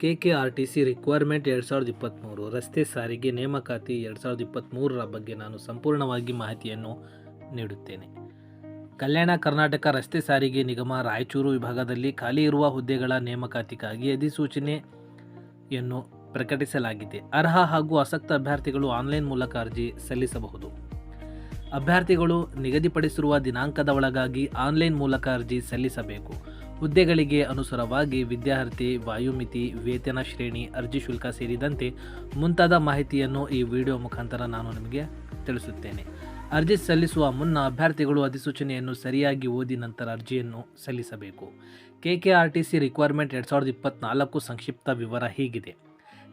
K K R T C requirement ಎರಡು ಸಾವಿರದ ಇಪ್ಪತ್ತ್ಮೂರು ರಸ್ತೆ ಸಾರಿಗೆ ನೇಮಕಾತಿ ಎರಡು ಸಾವಿರದ ಇಪ್ಪತ್ತ್ಮೂರರ ಬಗ್ಗೆ ನಾನು ಸಂಪೂರ್ಣವಾಗಿ ಮಾಹಿತಿಯನ್ನು ನೀಡುತ್ತೇನೆ. ಕಲ್ಯಾಣ ಕರ್ನಾಟಕ ರಸ್ತೆ ಸಾರಿಗೆ ನಿಗಮ ರಾಯಚೂರು ವಿಭಾಗದಲ್ಲಿ ಖಾಲಿ ಇರುವ ಹುದ್ದೆಗಳ ನೇಮಕಾತಿಗಾಗಿ ಅಧಿಸೂಚನೆಯನ್ನು ಪ್ರಕಟಿಸಲಾಗಿದೆ. ಅರ್ಹ ಹಾಗೂ ಆಸಕ್ತ ಅಭ್ಯರ್ಥಿಗಳು ಆನ್ಲೈನ್ ಮೂಲಕ ಅರ್ಜಿ ಸಲ್ಲಿಸಬಹುದು. ಅಭ್ಯರ್ಥಿಗಳು ನಿಗದಿಪಡಿಸಿರುವ ದಿನಾಂಕದ ಒಳಗಾಗಿ ಆನ್ಲೈನ್ ಮೂಲಕ ಅರ್ಜಿ ಸಲ್ಲಿಸಬೇಕು. ಹುದ್ದೆಗಳಿಗೆ ಅನುಸಾರವಾಗಿ ವಿದ್ಯಾರ್ಥಿ, ವಾಯುಮಿತಿ, ವೇತನ ಶ್ರೇಣಿ ಅರ್ಜಿ ಶುಲ್ಕ ಸೇರಿದಂತೆ ಮುಂತಾದ ಮಾಹಿತಿಯನ್ನು ಈ ವಿಡಿಯೋ ಮುಖಾಂತರ ನಾನು ನಿಮಗೆ ತಿಳಿಸುತ್ತೇನೆ. ಅರ್ಜಿ ಸಲ್ಲಿಸುವ ಮುನ್ನ ಅಭ್ಯರ್ಥಿಗಳು ಅಧಿಸೂಚನೆಯನ್ನು ಸರಿಯಾಗಿ ಓದಿ ನಂತರ ಅರ್ಜಿಯನ್ನು ಸಲ್ಲಿಸಬೇಕು. K K R T C requirement ಎರಡು ಸಾವಿರದ ಇಪ್ಪತ್ತ್ನಾಲ್ಕು ಸಂಕ್ಷಿಪ್ತ ವಿವರ ಹೀಗಿದೆ.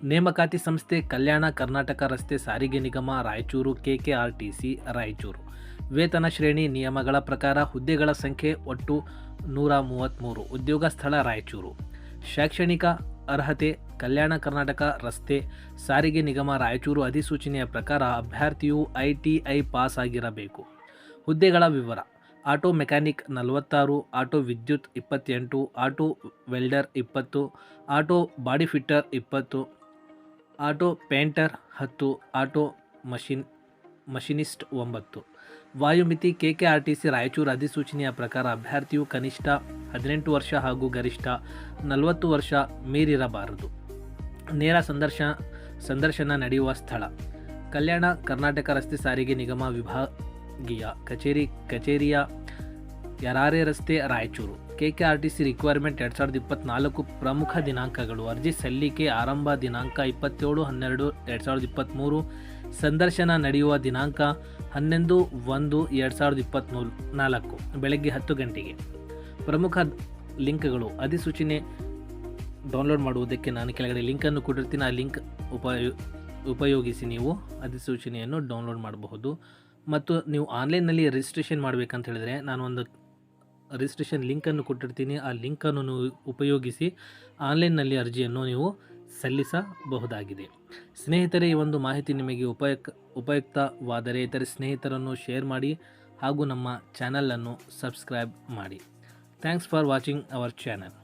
ನೇಮಕಾತಿ ಸಂಸ್ಥೆ ಕಲ್ಯಾಣ ಕರ್ನಾಟಕ ರಸ್ತೆ ಸಾರಿಗೆ ನಿಗಮ Raichur, K K R T C Raichur. ವೇತನ ಶ್ರೇಣಿ ನಿಯಮಗಳ ಪ್ರಕಾರ ಹುದ್ದೆಗಳ ಸಂಖ್ಯೆ ಒಟ್ಟು ನೂರ ಮೂವತ್ತ್ಮೂರು ಉದ್ಯೋಗ ಸ್ಥಳ ರಾಯಚೂರು. ಶೈಕ್ಷಣಿಕ ಅರ್ಹತೆ, ಕಲ್ಯಾಣ ಕರ್ನಾಟಕ ರಸ್ತೆ, ಸಾರಿಗೆ ನಿಗಮ ರಾಯಚೂರು ಅಧಿಸೂಚನೆಯ ಪ್ರಕಾರ ಅಭ್ಯರ್ಥಿಯು ಐ ಟಿ ಐ ಪಾಸ್ ಆಗಿರಬೇಕು ಹುದ್ದೆಗಳ ವಿವರ. ಆಟೋ ಮೆಕ್ಯಾನಿಕ್ ನಲವತ್ತಾರು, ಆಟೋ ವಿದ್ಯುತ್ ಇಪ್ಪತ್ತೆಂಟು, ಆಟೋ ವೆಲ್ಡರ್ ಇಪ್ಪತ್ತು, ಆಟೋ ಬಾಡಿ ಫಿಟ್ಟರ್ ಇಪ್ಪತ್ತು, ಆಟೋ ಪೇಂಟರ್ ಹತ್ತು, ಆಟೋ ಮಷಿನ್ ಮಷಿನಿಸ್ಟ್ ಒಂಬತ್ತು. ವಾಯುಮಿತಿ K K R T C Raichur ಅಧಿಸೂಚನೆಯ ಪ್ರಕಾರ ಅಭ್ಯರ್ಥಿಯು ಕನಿಷ್ಠ ಹದಿನೆಂಟು ವರ್ಷ ಹಾಗೂ ಗರಿಷ್ಠ ನಲವತ್ತು ವರ್ಷ ಮೀರಿರಬಾರದು. ನೇರ ಸಂದರ್ಶನ ಸಂದರ್ಶನ ನಡೆಯುವ ಸ್ಥಳ. ಕಲ್ಯಾಣ ಕರ್ನಾಟಕ ರಸ್ತೆ ಸಾರಿಗೆ ನಿಗಮ ವಿಭಾಗೀಯ ಕಚೇರಿ, ಕಚೇರಿಯ ಯರಾರೆ ರಸ್ತೆ Raichur. K K R T C requirement ಎರಡು ಸಾವಿರದ ಇಪ್ಪತ್ತ್ನಾಲ್ಕು ಪ್ರಮುಖ ದಿನಾಂಕಗಳು. ಅರ್ಜಿ ಸಲ್ಲಿಕೆ ಆರಂಭ ದಿನಾಂಕ ಇಪ್ಪತ್ತೇಳು ಹನ್ನೆರಡು ಎರಡು ಸಾವಿರದ ಇಪ್ಪತ್ತ್ಮೂರು ಸಂದರ್ಶನ ನಡೆಯುವ ದಿನಾಂಕ ಹನ್ನೊಂದು, ಒಂದು, ಎರಡು ಸಾವಿರದ ಇಪ್ಪತ್ತ್ಮೂರು, ನಾಲ್ಕು, ಬೆಳಗ್ಗೆ ಹತ್ತು ಗಂಟೆಗೆ. ಪ್ರಮುಖ ಲಿಂಕ್ಗಳು, ಅಧಿಸೂಚನೆ ಡೌನ್ಲೋಡ್ ಮಾಡುವುದಕ್ಕೆ ನಾನು ಕೆಳಗಡೆ ಲಿಂಕನ್ನು ಕೊಟ್ಟಿರ್ತೀನಿ. ಆ ಲಿಂಕ್ ಉಪಯೋ, ಉಪಯೋಗಿಸಿ ನೀವು ಅಧಿಸೂಚನೆಯನ್ನು ಡೌನ್ಲೋಡ್ ಮಾಡಬಹುದು. ಮತ್ತು ನೀವು ಆನ್ಲೈನ್ನಲ್ಲಿ ರಿಜಿಸ್ಟ್ರೇಷನ್ ಮಾಡಬೇಕಂತ ಹೇಳಿದ್ರೆ ನಾನು ಒಂದು ರಿಜಿಸ್ಟ್ರೇಷನ್ ಲಿಂಕನ್ನು ಕೊಟ್ಟಿರ್ತೀನಿ. ಆ ಲಿಂಕನ್ನು ಉಪಯೋಗಿಸಿ ಆನ್ಲೈನ್ನಲ್ಲಿ ಅರ್ಜಿಯನ್ನು ನೀವು ಸಲ್ಲಿಸಬಹುದಾಗಿದೆ. ಸ್ನೇಹಿತರೆ, ಈ ಒಂದು ಮಾಹಿತಿ ನಿಮಗೆ ಉಪಯುಕ್ ಉಪಯುಕ್ತವಾದರೆ ಇತರೆ ಸ್ನೇಹಿತರನ್ನು ಶೇರ್ ಮಾಡಿ ಹಾಗೂ ನಮ್ಮ ಚಾನಲನ್ನು ಸಬ್ಸ್ಕ್ರೈಬ್ ಮಾಡಿ. Thanks for watching our channel.